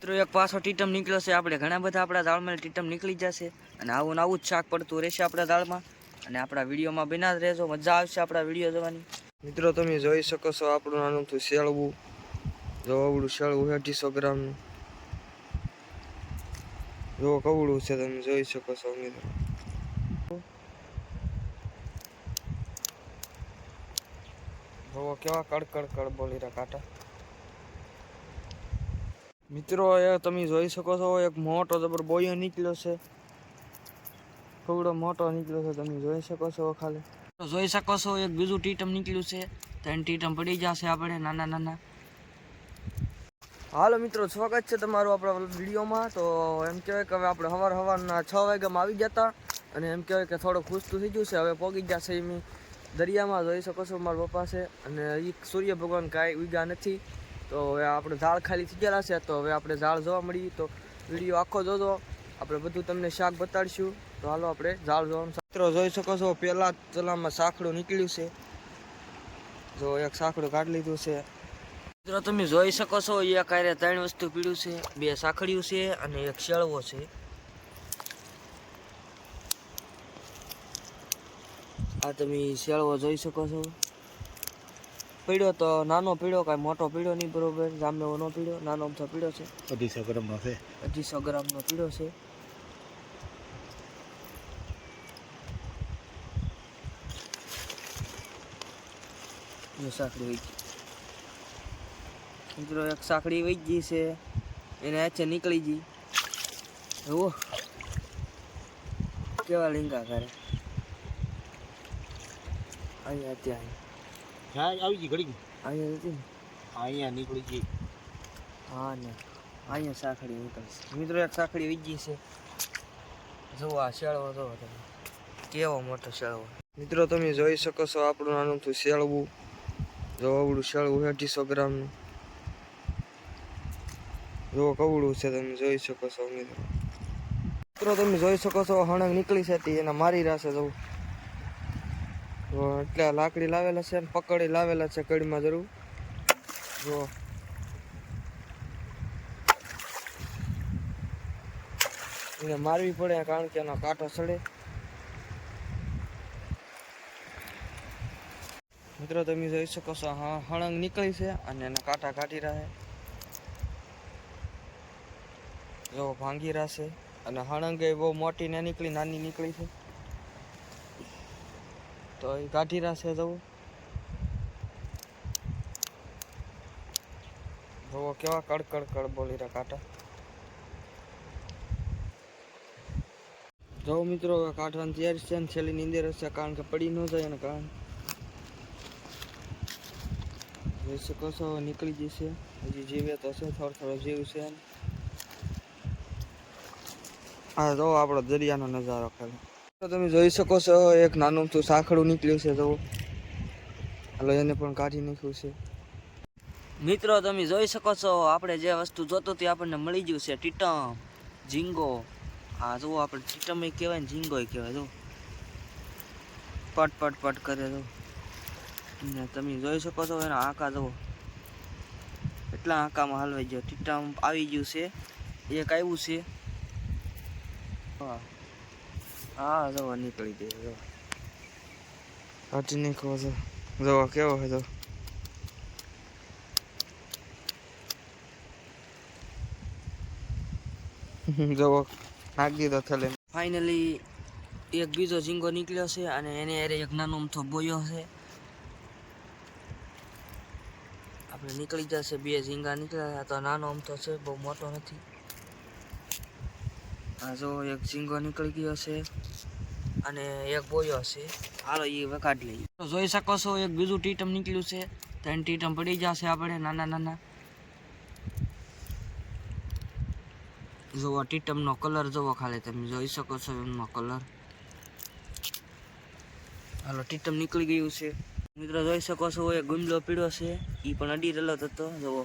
મિત્રો, એક પાછો ટીટમ નીકળ્યો આપણે ઘણા બધા આપણા દાળમાં ટીટમ નીકળી જશે. અને આવું ને આવું જ શાક પડતું રહેશે આપણા દાળમાં. અને આપણા વિડીયોમાં બિના જ રહેશો મજા આવશે આપણા વીડિયો જોવાની. મિત્રો, તમે જોઈ શકો છો આપણું નાનું થયું શેળવું. જો અવળું શેળવું અઢીસો ગ્રામનું. જો કવડું છે, તમે જોઈ શકો છો, મિત્રો. જો કેવા કડકડ કડ બોલી રહ્યા કાંટા. મિત્રો, એ તમે જોઈ શકો છો, એક મોટો જબર બોયો નીકળ્યો છે. થોડો મોટો નીકળ્યો છે, તમે જોઈ શકો છો ખાલી. જોઈ શકો છો, એક બીજું ટીટમ નીકળ્યું છે. ત્રણ ટીટમ પડી જશે આપણે, નાના નાના. હાલો મિત્રો, સ્વાગત છે તમારું આપણા વિડીયોમાં. તો એમ કહેવાય કે હવે આપણે સવાર સવારના છ વાગ્યામાં આવી ગયા હતા. અને એમ કહેવાય કે થોડું ખુશતું થઈ ગયું છે, હવે પોગી જશે એમ. દરિયામાં જોઈ શકો છો, મારા પપ્પા છે. અને એ સૂર્ય ભગવાન કાંઈ ઉગ્યા નથી. તો હવે આપણે ઝાડ ખાલી થઈ ગયેલા છે, તો હવે આપણે ઝાડ જોવા મળી તો વીડિયો આખો જોજો. આપણે બધું તમને શાક બતાડીશું. તો હાલો આપણે ઝાડ જોવાનું મિત્રો, જોઈ શકો છો, પહેલાં ચલામાં સાંકડું નીકળ્યું છે. જો એક સાંકડું કાઢી લીધું છે. મિત્રો, તમે જોઈ શકો છો એક આરે ત્રણ વસ્તુ પીળ્યું છે, બે સાંકળિયું છે અને એક શેળવો છે. આ તમે શેળવો જોઈ શકો છો. પીળ્યો તો નાનો પીળ્યો કાંઈ મોટો પીળ્યો નહીં બરોબર જામેવો નો પીળ્યો નાનો અમથો પીળ્યો છે. અઢીસો ગ્રામનો છે. અઢીસો ગ્રામનો પીળો છે. સાંકળી વહી ગઈ. મિત્રો એક સાંકળી વહી ગઈ છે. એને હાથે નીકળી ગઈ. એવો કેવા લીંગા કરે. અહીંયા ત્યાં હા આવી ગઈ ઘડી અહીંયા નથી ને? અહીંયા નીકળી ગઈ. હા ને અહીંયા સાંકડી નીકળશે. મિત્રો એક સાંકડી વીજી છે. જુઓ આ શેળવો જુઓ તમે. કેવો મોટો શેળવો. મિત્રો તમે જોઈ શકો છો આપણું નાનું થયું શેળવું. જો અવડું શેળવું અઢીસો ગ્રામનું. જો કવડું છે તમે જોઈ શકો છો મિત્રો. મિત્રો તમે જોઈ શકો છો હણક નીકળી છે એના મારી રાશે જવું જો, એટલે લાકડી લાવેલા છે ને પકડી લાવેલા છે કડીમાં જરૂર. જો. એને મારવી પડે કારણ કે એનો કાંટો સડે. મિત્રો, તમે જોઈ શકો છો, હા, હળંગ નીકળી છે અને એના કાંટા કાઢી રહ્યા જો, ભાંગી રહ્યા છે અને હળંગ એ બહુ મોટી ને નીકળી, નાની નીકળી છે. તો એ કાઢી છે જવું. જુઓ કેવા કડકડ કડ બોલી રહ્યા કાંટા. જો મિત્રો કાઢવાની તૈયારી છે ને છેલ્લી નીંદર હશે કારણ કે પડી ન જાય ને કારણ જોઈ શકો છો નીકળી જશે. હજી જીવે તો છે થોડો થોડો જીવ છે. આ જો આપણો દરિયાનો નજારો ખાલી. તો તમે જોઈ શકો છો, એક નાનું તો સાંકડું નીકળ્યું છે તો હાલો, એને પણ કાઢી નાખ્યું છે. મિત્રો, તમે જોઈ શકો છો, આપણે જે વસ્તુ જોતો તે આપણને મળી ગયું છે, ટીટમ, ઝીંગો. હા, જુઓ, આપણે ટીટમ કહેવાય ને, ઝીંગો કહેવાય જો પટ પટ પટ કરે જો ને તમે જોઈ શકો છો, એના આંકા, જુઓ. એટલા આંકામાં હલવાઈ ગયો. ટીટમ આવી ગયું છે. એક આવ્યું છે. હા. હા જવા નીકળી ગઈ જો. કાઢી નીકળો છો. જવા કેવો હતો જો. જુઓ નાખી દીધો થલે ફાઇનલી એક બીજો ઝીંગો નીકળ્યો છે અને એને એરે એક નાનો અમથો બોયો છે. આપણે નીકળી જશે બે ઝીંગા નીકળ્યા તો નાનો અમથો છે બહુ મોટો નથી. આ જો એક ઝીંગો નીકળી ગયો છે અને એક બોયો છે. હાલો એ વગાડી લઈએ. તો જોઈ શકો છો, એક બીજું ટીટમ નીકળ્યું છે. ત્રણ ટીટમ પડી જશે આપણે, નાના નાના. જુઓ ટીટમનો કલર જુઓ ખાલી, તમે જોઈ શકો છો એમનો કલર. હાલો, ટીટમ નીકળી ગયું છે. મિત્રો જોઈ શકો છો, એક ગુમલો પીળો છે. એ પણ અડી રહેલો હતો જુઓ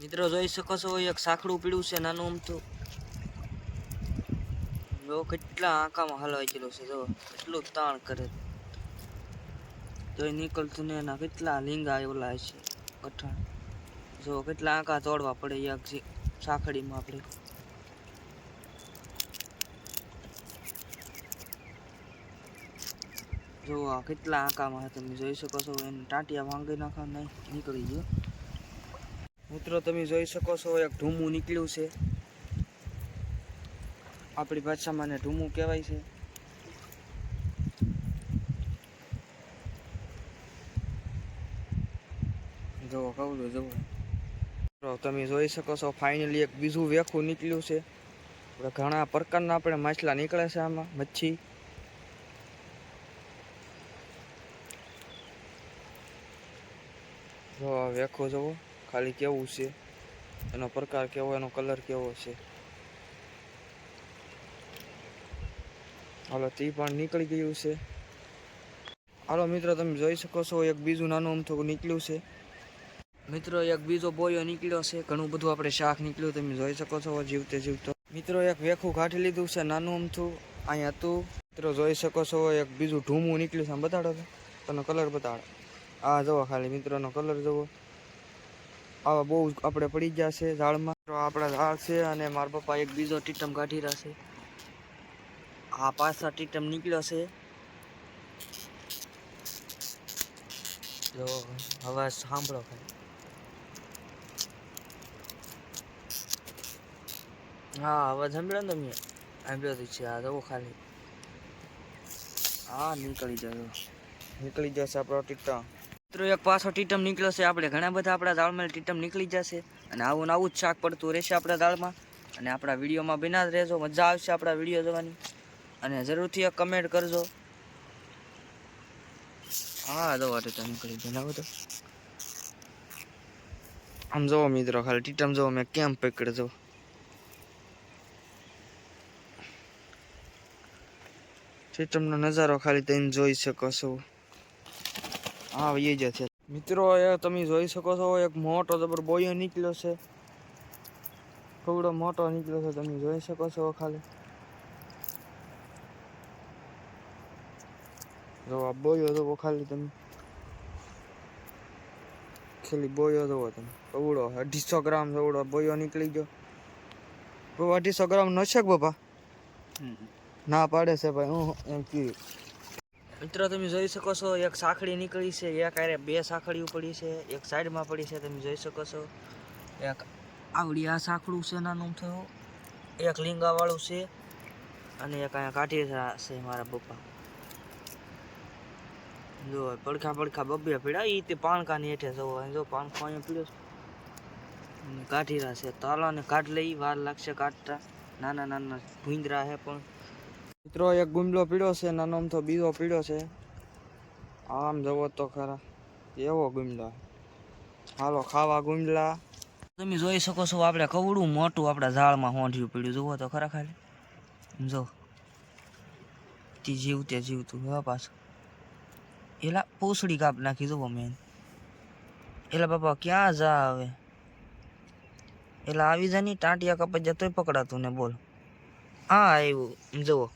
મિત્રો જોઈ શકો છો, એક સાંકડું પીળું છે, નાનું અમથું. જો કેટલા આંકામાં હલવાઈ ગયેલો છે, જો. કેટલું તાણ કરે જોઈ નીકળતું ને એના કેટલા લીંગા ઓલા છે કઠણ જો, કેટલા આંકા તોડવા પડે એક સાખડીમાં આપણે. જો, આ કેટલા આંકામાં તમે જોઈ શકો છો, એને ટાંટિયા ભાંગી નાખવા નહીં નીકળી ગયો. મિત્રો, તમે જોઈ શકો છો, એક ધૂમું નીકળ્યું છે. આપણી ભાષામાં ને ઢૂમું કહેવાય છે. જુઓ કવડું જુઓ. તમે જોઈ શકો છો ફાઇનલી એક બીજું વેખું નીકળ્યું છે. ઘણા પ્રકારના આપણે માછલા નીકળે છે આમાં, મચ્છી. જો વેખો જુઓ, ખાલી કેવું છે? એનો પ્રકાર કેવો, એનો કલર કેવો છે? હાલો તે પણ નીકળી ગયું છે. હાલો, મિત્રો, તમે જોઈ શકો છો, એક બીજું નાનું અમથું નીકળ્યું છે. મિત્રો, એક બીજો બોયો નીકળ્યો છે. ઘણું બધું આપણે શાક નીકળ્યું, તમે જોઈ શકો છો, જીવતે જીવતો. મિત્રો, એક વેખું કાઢી લીધું છે, નાનું અમથું અહીંયા હતું મિત્રો, જોઈ શકો છો, એક બીજું ઢૂમું નીકળ્યું છે, આમ બતાડો તનો કલર બતાડો. આ જવો ખાલી, મિત્રોનો કલર જવો આવા બહુ આપણે પડી ગયા છે ઝાડમાં. આપણા ઝાડ છે અને મારા પપ્પા એક બીજો ટીટમ કાઢી રહ્યા છે. આ પાછા ટીટમ નીકળ્યો છે. જો અવાજ સાંભળો ખાલી. હા અવાજ સાંભળ્યો ને તમે? સાંભળ્યો તો છે, આ જવો ખાલી. હા, નીકળી જશે નીકળી જશે આપણો ટીટમ. મિત્રો, એક પાછો ટીટમ નીકળ્યો છે. આપણે ઘણા બધા આપણા દાળમાં ટીટમ નીકળી જશે. અને આવું ને આવું જ શાક પડતું રહેશે આપણા દાળમાં. અને આપણા વિડીયોમાં બિના જ રહેજો. મજા આવશે આપણા વીડિયો જોવાની. અને જરૂરથી એક કમેન્ટ કરજો. હા દો તમે નીકળી જણાવો તો. આમ જોવો મિત્રો, ખાલી ટીટમ જોવો, મેં કેમ પકડ જવો. ટીટમનો નજારો ખાલી તમે જોઈ શકો છો. હા, એ જ છે. મિત્રો, એ તમે જોઈ શકો છો, એક મોટો જબર બોયો નીકળ્યો છે. થોડો મોટો નીકળ્યો છે, તમે જોઈ શકો છો ખાલી. જો આ બોયો જોવો ખાલી તમે. ખાલી બોયો જોવો તમે. પવડો અઢીસો ગ્રામ જેવડો બોયો નીકળી ગયો. બહુ અઢીસો ગ્રામ ન છે કે બાપા? ના પાડે છે ભાઈ હું એમ કીધું. મિત્રો તમે જોઈ શકો છો એક સાંકળી નીકળી છે એક આરે બે સાંકળીઓ પડી છે એક સાઈડમાં પડી છે તમે જોઈ શકો છો. એક આવડી આ સાંકળું છે નાનું થયું. એક લીંગાવાળું છે અને એક અહીંયા કાઢી છે મારા પપ્પા. જો પડખા પડખા બબ્બે પીડા એ તે પાણકાની હેઠે જવો જો પાણખો અહીંયા પીડ્યો છે. કાઢી રહ્યા છે. તાલાને કાઢ લઈ વાર લાગશે કાઢતા. નાના નાના ભૂંદરા છે પણ. મિત્રો, એક ગુંડલો પીડ્યો છે, નાનો આમ તો બીજો પીડ્યો છે. આમ જવો તો ખરા. એવો ગુમલો હાલો, ખાવા ગુંડલા તમે જોઈ શકો છો આપણે કવડું મોટું આપણા ઝાડમાં હોંઠ્યું પીડ્યું. જુઓ તો ખરા ખાલી. જો. તે જીવતે જીવતું હવે પાછું. પૂછડી કાપ નાખી જુઓ મેં એટલે બાપા ક્યાં જા હવે? એટલે આવી જા ની ટાંટિયા કપાઈ જાય તોય પકડાતું ને બોલ. હા આવ્યું જુઓ.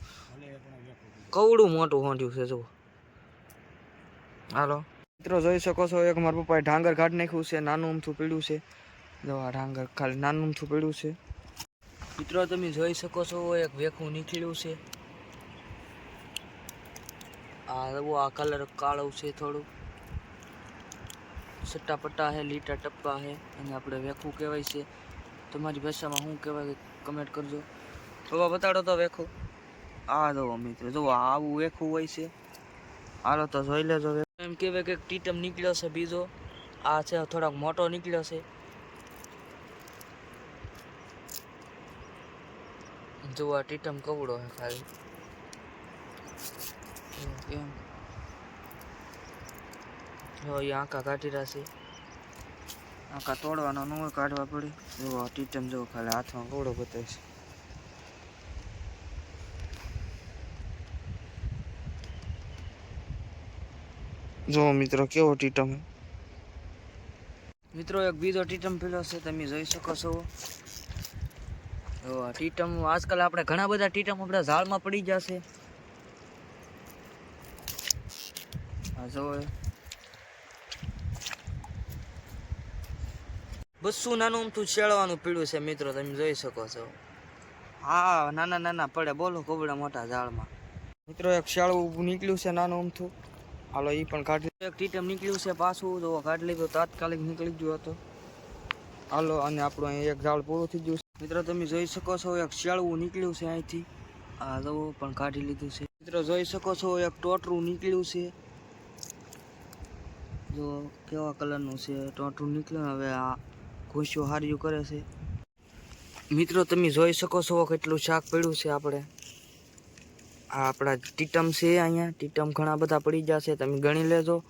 કવડું મોટું હોંઢ્યું છે જુઓ. હાલો. મિત્રો જોઈ શકો છો એક મારા પપ્પાએ ઢાંગર કાઢી નાખ્યું છે નાનું અમથું પીડ્યું છે. જો આ ઢાંગર ખાલી નાનું અમથું પીડ્યું છે. મિત્રો તમે જોઈ શકો છો એક વેખું નીકળ્યું છે. આ જુઓ આ કલર કાળો છે થોડું સટ્ટા પટ્ટા હે, લીટા ટપ્પા હે અને આપણે વેખું કહેવાય છે. તમારી ભાષામાં શું કહેવાય કમેન્ટ કરજો. તો બતાડો તો વેખું. આ જો મિત્રો, જો આવું વેખું હોય છે. હાલો તો જોઈ લેજો એમ કહેવાય કે ટીટમ નીકળ્યો છે બીજો. આ છે, થોડાક મોટો નીકળ્યો છે. જો આ ટીટમ કવડો છે ખાલી. કેમ જો એ આંકા કાઢી રહ્યા છે આંકા તોડવાનો ન હોય કાઢવા પડે. જો ટીટમ જો ખાલી હાથમાં ઘોડો બતાવે છે જો મિત્રો કેવો ટીટમ મિત્રો એક બીજો ટીટમ પેલો છે તમે જોઈ શકો છો. જો આ ટીટમ આજકાલ આપણે ઘણા બધા ટીટમ આપણા ઝાડમાં પડી જશે. જો બસ્સું નાનું અમથું શેળવાનું પીળું છે મિત્રો તમે જોઈ શકો છો. હા નાના નાના પડે બોલો કોબડા મોટા ઝાડમાં. મિત્રો એક શેળવું નીકળ્યું છે નાનું અમથું. હાલો એ પણ કાઢી એક ટીટમ નીકળ્યું છે પાછું તો કાઢી લીધું તાત્કાલિક નીકળી ગયું હતું. હાલો અને આપણું અહીં એક ઝાડ પૂરું થઈ ગયું છે. મિત્રો તમે જોઈ શકો છો એક શેળવું નીકળ્યું છે અહીંથી. આ જવો પણ કાઢી લીધું છે. મિત્રો જોઈ શકો છો એક ટોટરું નીકળ્યું છે. જો કેવા કલરનું છે ટોટરું નીકળ્યું હવે આ ખુશીઓ હાર્યું કરે છે. મિત્રો, તમે જોઈ શકો છો કેટલું શાક પડ્યું છે આપણે. આ આપણા ટીટમ છે અહીંયા. ટીટમ ઘણા બધા પડી જશે, તમે ગણી લેજો.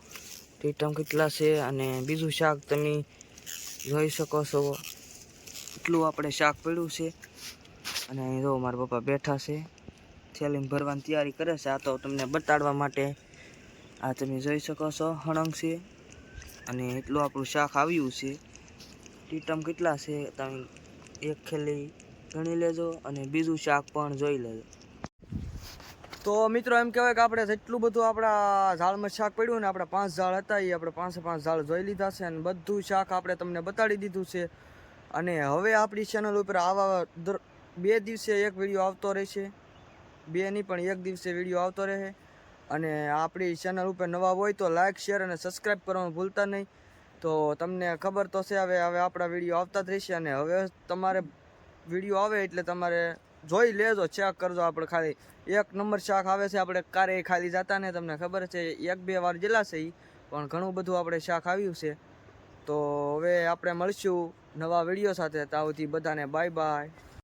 ટીટમ કેટલા છે અને બીજું શાક તમે જોઈ શકો છો. એટલું આપણે શાક પડ્યું છે. અને અહીં જો મારા પપ્પા બેઠા છે. થેલીમાં ભરવાની તૈયારી કરે છે. આ તો તમને બતાડવા માટે આ તમે જોઈ શકો છો. હણંગ છે. અને એટલું આપણું શાક આવ્યું છે. ટીટમ કેટલા છે? તમે એક ખેલી ગણી લેજો અને બીજું શાક પણ જોઈ લેજો. તો મિત્રો એમ કહેવાય કે આપણે જેટલું બધું આપણા ઝાડમાં શાક પડ્યું ને આપણે પાંચ ઝાડ હતા એ આપણે પાંચે પાંચ ઝાડ જોઈ લીધા છે અને બધું શાક આપણે તમને બતાડી દીધું છે. અને હવે આપણી ચેનલ ઉપર આવા બે દિવસે એક વીડિયો આવતો રહેશે. બે નહીં પણ એક દિવસે વીડિયો આવતો રહે. અને આપણી ચેનલ ઉપર નવા હોય તો લાઇક શેર અને સબસ્ક્રાઈબ કરવાનું ભૂલતા નહીં. તો તમને ખબર તો છે, હવે હવે આપણા વીડિયો આવતા જ રહેશે અને હવે તમારે વીડિયો આવે એટલે તમારે જોઈ લેજો ચેક કરજો આપણે ખાલી. એક નંબર શાક આવે છે, આપણે કારે ખાલી જતા ને તમને ખબર છે, એક બે વાર જેલા છે પણ ઘણું બધું આપણે શાક આવ્યું છે. તો હવે આપણે મળશું નવા વીડિયો સાથે. તાવથી બધાને બાય બાય